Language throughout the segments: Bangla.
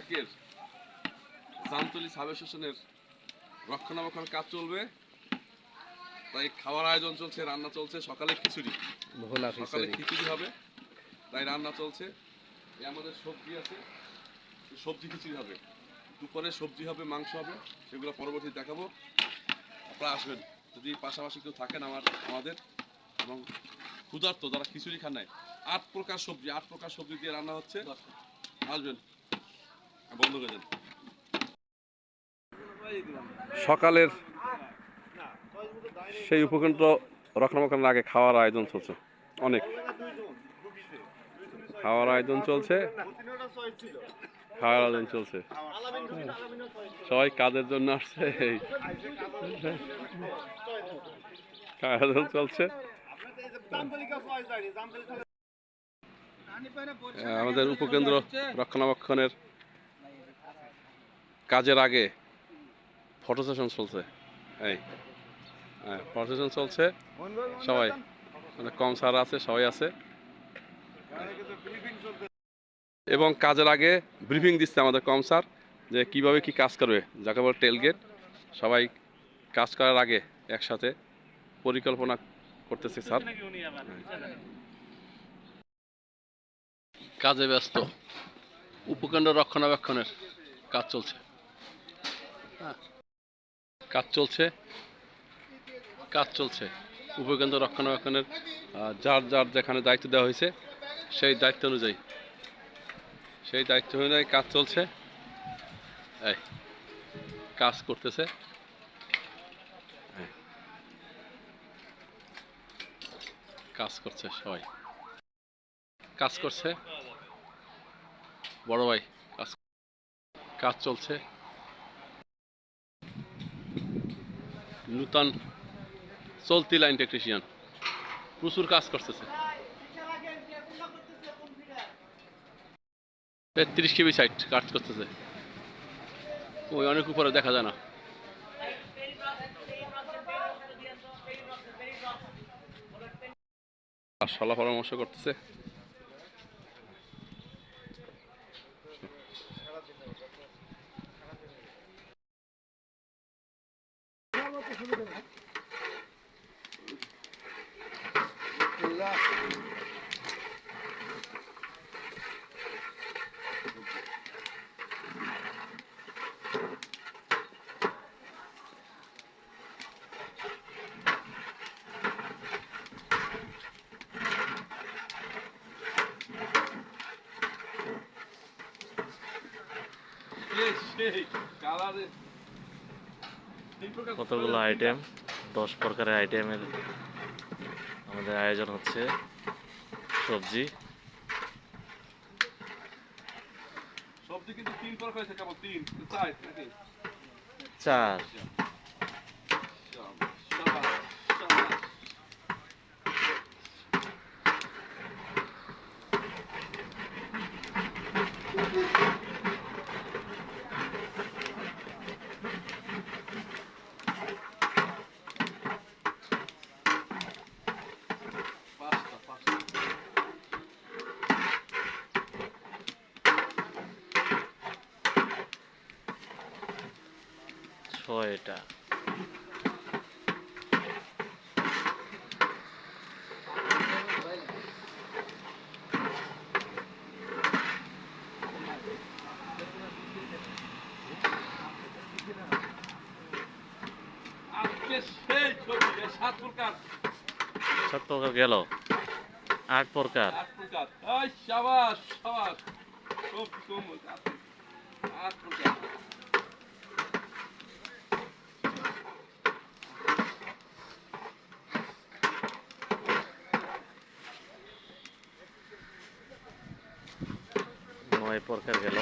একের জামতলি সাব স্টেশনের রক্ষণাবেক্ষণ কাজ চলবে। তাই খাওয়ার আয়োজন চলছে রান্না চলছে সকালে খিচুড়ি। সকালে খিচুড়ি হবে তাই রান্না চলছে। এই আমাদের সবজি আছে সবজি খিচুড়ি হবে। দুপুরে সবজি হবে মাংস হবে সেগুলো পরবর্তী দেখাবো। আপনারা আসবেন যদি পাশাপাশি কেউ থাকেন আমার আমাদের এবং ক্ষুধার্ত যারা খিচুড়ি খান নাই আট প্রকার সবজি আট প্রকার সবজি দিয়ে রান্না হচ্ছে। আসবেন। সকালের সেই উপকেন্দ্র রক্ষণাবেক্ষণের আগে খাওয়ার আয়োজন চলছে। অনেক। খাওয়ার আয়োজন চলছে। খাওয়ার আয়োজন চলছে। সবাই কাজের জন্য আসছে। খাওয়ার আয়োজন চলছে। আমাদের উপকেন্দ্র রক্ষণাবেক্ষণের কাজের আগে ফটো সেশন চলছে। এই হ্যাঁ ফটো সেশন চলছে। সবাই মানে কম স্যার আছে, সবাই আছে। এবং কাজের আগে ব্রিফিং দিচ্ছে আমাদের কম স্যার, যে কীভাবে কি কাজ করবে, যাকে বলে টেলগেট সবাই কাজ করার আগে একসাথে পরিকল্পনা করতেছে স্যার। কাজে ব্যস্ত উপকেন্দ্র রক্ষণাবেক্ষণের কাজ চলছে। হ্যাঁ। কাজ চলছে। কাজ চলছে। উপকেন্দ্র রক্ষণাবেক্ষণের যার যার যেখানে দায়িত্ব দেওয়া হয়েছে, সেই দায়িত্ব অনুযায়ী। সেই দায়িত্ব অনুযায়ী কাজ চলছে। এই, কাজ করতেছে। এই। কাজ করছে সবাই। কাজ করছে। বড় ভাই, কাজ কাজ চলছে। নূতন চলতি লাইন টেকনিশিয়ান প্রচুর কাজ করতেছে। তেত্রিশ কেবি সাইট কাজ করতেছে। ওই অনেক উপরে দেখা যায় না। সলা পরামর্শ করতেছে। কতগুলো আইটেম দশ প্রকারের আইটেমের আমাদের আয়োজন হচ্ছে সবজি। সবজি কিন্তু তিন প্রকার হয়েছে কেবল তিন। চার চার সাবাস, সাবাস। পাঁচটা, পাঁচটা। ছয়টা সাত প্রকার গেল। আট প্রকার সাবাস সাবাস। খুব সুন্দর আট প্রকার নয় প্রকার গেল।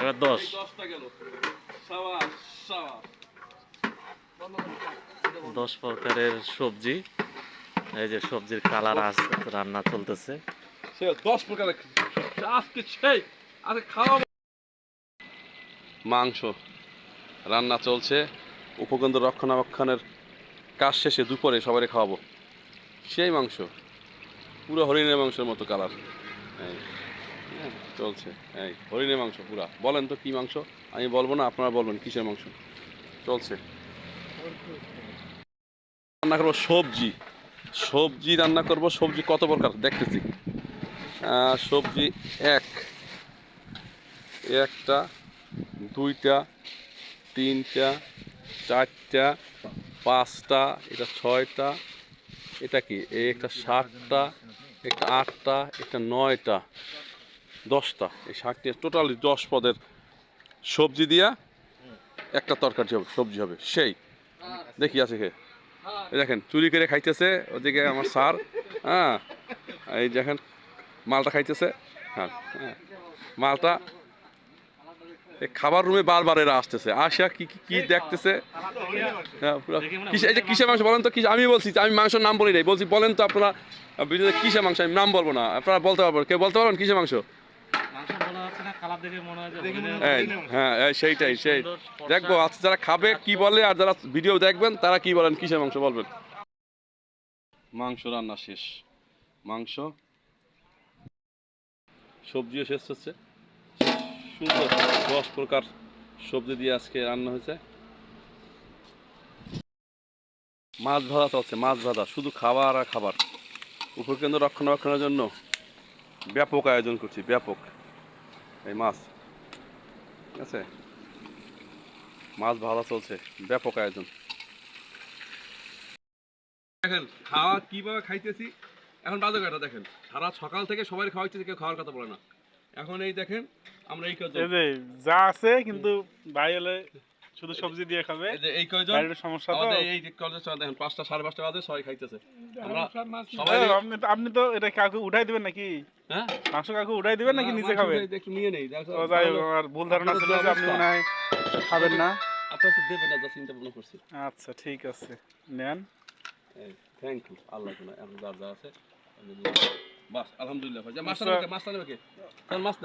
এবার দশ। প্রকারের সবজি। এই যে সবজির কালার আজ রান্না চলতেছে। দশ প্রকার আজকে সেই আজকে খাওয়া মাংস। রান্না চলছে। উপকেন্দ্র রক্ষণাবেক্ষণের কাজ শেষে দুপুরে সবাই খাওয়াবো। সেই মাংস। পুরো হরিণের মাংসের মতো কালার এই হ্যাঁ, চলছে। এই হরিণের মাংস পুরা। বলেন তো কী মাংস? আমি বলব না আপনারা বলবেন কিসের মাংস? চলছে। রান্না করব সবজি। সবজি রান্না করব। সবজি কত প্রকার? দেখতেছি। সবজি এক। একটা দুইটা তিনটা চারটা পাঁচটা এটা ছয়টা এটা কি? এই একটা সাতটা, একটা আটটা, একটা নয়টা, দশটা। এই ষাটটি টোটালি দশ পদের সবজি দিয়া একটা তরকারি হবে, সবজি হবে। সেই। দেখি আছে কে? দেখেন, চুরি করে খাইতেছে ওদিকে আমার স্যার হ্যাঁ? এই দেখেন, মালটা খাইতেছে হ্যাঁ হ্যাঁ। মালটা খাবার রুমে বারবার এরা আসতেছে। আসা কি কি- কি দেখতেছে? হ্যাঁ, কিসে- এই যে কিসের মাংস বলেন তো কিসে আমি বলছি আমি মাংসের নাম বলি নাই। বলছি বলেন তো আপনারা ভিডিওতে কিসের মাংস? আমি নাম বলব না। আপনারা বলতে পারবেন। কেউ বলতে পারবেন কিসের মাংস? মাংস হচ্ছে না কালার দেখে হয় হ্যাঁ সেইটাই সেই দেখব আজকে যারা খাবে কি বলে আর যারা ভিডিও দেখবেন তারা কি বলেন কিসের মাংস বলবেন? মাংস রান্না শেষ। মাংস সবজিও শেষ হচ্ছে। সুন্দর দশ প্রকার সবজি দিয়ে আজকে রান্না হয়েছে। মাছ ভাজা চলছে, মাছ ভাজা, শুধু খাবার আর খাবার। উপকেন্দ্র রক্ষণাবেক্ষণের জন্য ব্যাপক আয়োজন করছি, ব্যাপক। এই মাছ, ঠিক আছে? মাছ ভালো চলছে, ব্যাপক আয়োজন। দেখেন, খাওয়া কীভাবে খাইতেছি, এখন বাজে দেখেন? সারা সকাল থেকে সবাই খাওয়াইতেছি কেউ খাওয়ার কথা বলে না। এখন এই দেখেন আমরা এই কয়জন? এই যে যা আছে কিন্তু ভাই হলে শুধু সবজি দিয়ে খাবে। এই যে এই কয়জন? সমস্যা তো। আমাদের এই সবাই দেখেন পাঁচটা সাড়ে পাঁচটা বাজে সবাই খাইতেছে। আমরা সবাই আপনি তো- আপনি তো এটা কাউকে উঠাই দিবেন নাকি? হ্যাঁ? মাংস কাউকে উঠাই দিবেন নাকি নিচে খাবেন? একটু নিয়ে নেই ও যাই আমার ভুল ধারণা ছিল যে আপনি মনে হয় খাবেন না। আপনার তো দেবে না যা চিন্তা ভাবনা করছি। আচ্ছা ঠিক আছে। নেন। থ্যাংক ইউ আল্লাহ কোনো এখন যার যা আছে বাস আলহামদুলিল্লাহ ভাই। মাছ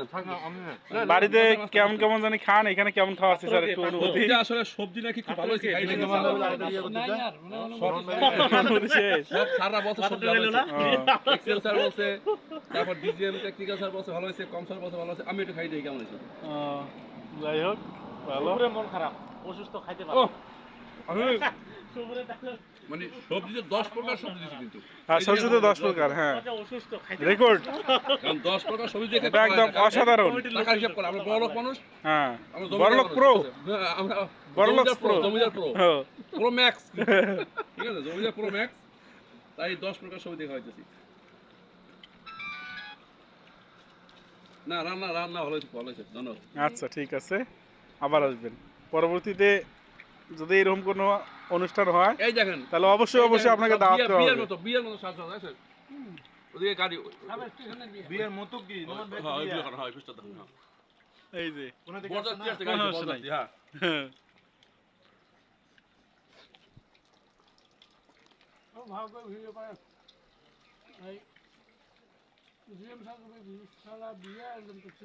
বাড়িতে কেমন কেমন জানি খান এখানে কেমন খাওয়া আছে স্যার একটু অনুভূতি? আসলে সবজি নাকি খুব ভালো হয়েছে খাই নাকি অনুভূতি শেষ। সব সারা বছর সবজি ভালো এক্সেল স্যার বলছে তারপর ডিজিএম টেকনিক্যাল স্যার বলছে ভালো হয়েছে কম স্যার বলছে ভালো হয়েছে। আমি একটু খাই দেখি কেমন হয়েছে। যাই হোক ভালো। মন খারাপ অসুস্থ খাইতে আমি মানে সবজিতে দশ প্রকার সবজি দিচ্ছি কিন্তু। হ্যাঁ সবজি তো দশ প্রকার হ্যাঁ। রেকর্ড কারণ দশ প্রকার সবজি দেখে এটা একদম অসাধারণ। টাকা হিসাব করে আমরা বড় লোক মানুষ। হ্যাঁ প্রো। হ্যাঁ, আমরা বড়লোক জমিদার প্রো প্রো। ম্যাক্স। ঠিক আছে? জমিদার প্রো ম্যাক্স। তাই দশ প্রকার সবজি দেখা হইতেছি। না রান্না রান্না ভালো হয়েছে ভালো হয়েছে ধন্যবাদ। আচ্ছা ঠিক আছে। আবার আসবেন। পরবর্তীতে যদি এরকম কোনো অনুষ্ঠান হয় এই দেখেন তাহলে অবশ্যই অবশ্যই আপনাকে দাওয়াত দেওয়া বিয়ের মতো বিয়ের মতো সাজ সাজ আছে ওদিকে গাড়ি বিয়ের মতো কি হ্যাঁ ওই বিয়ে করা হয় দেখুন হ্যাঁ এই যে বরযাত্রী আছে সমস্যা নাই। হ্যাঁ হ্যাঁ। ভাগ ভিডিও করে এই জিএম সাহেব বিয়ে একদম কিছু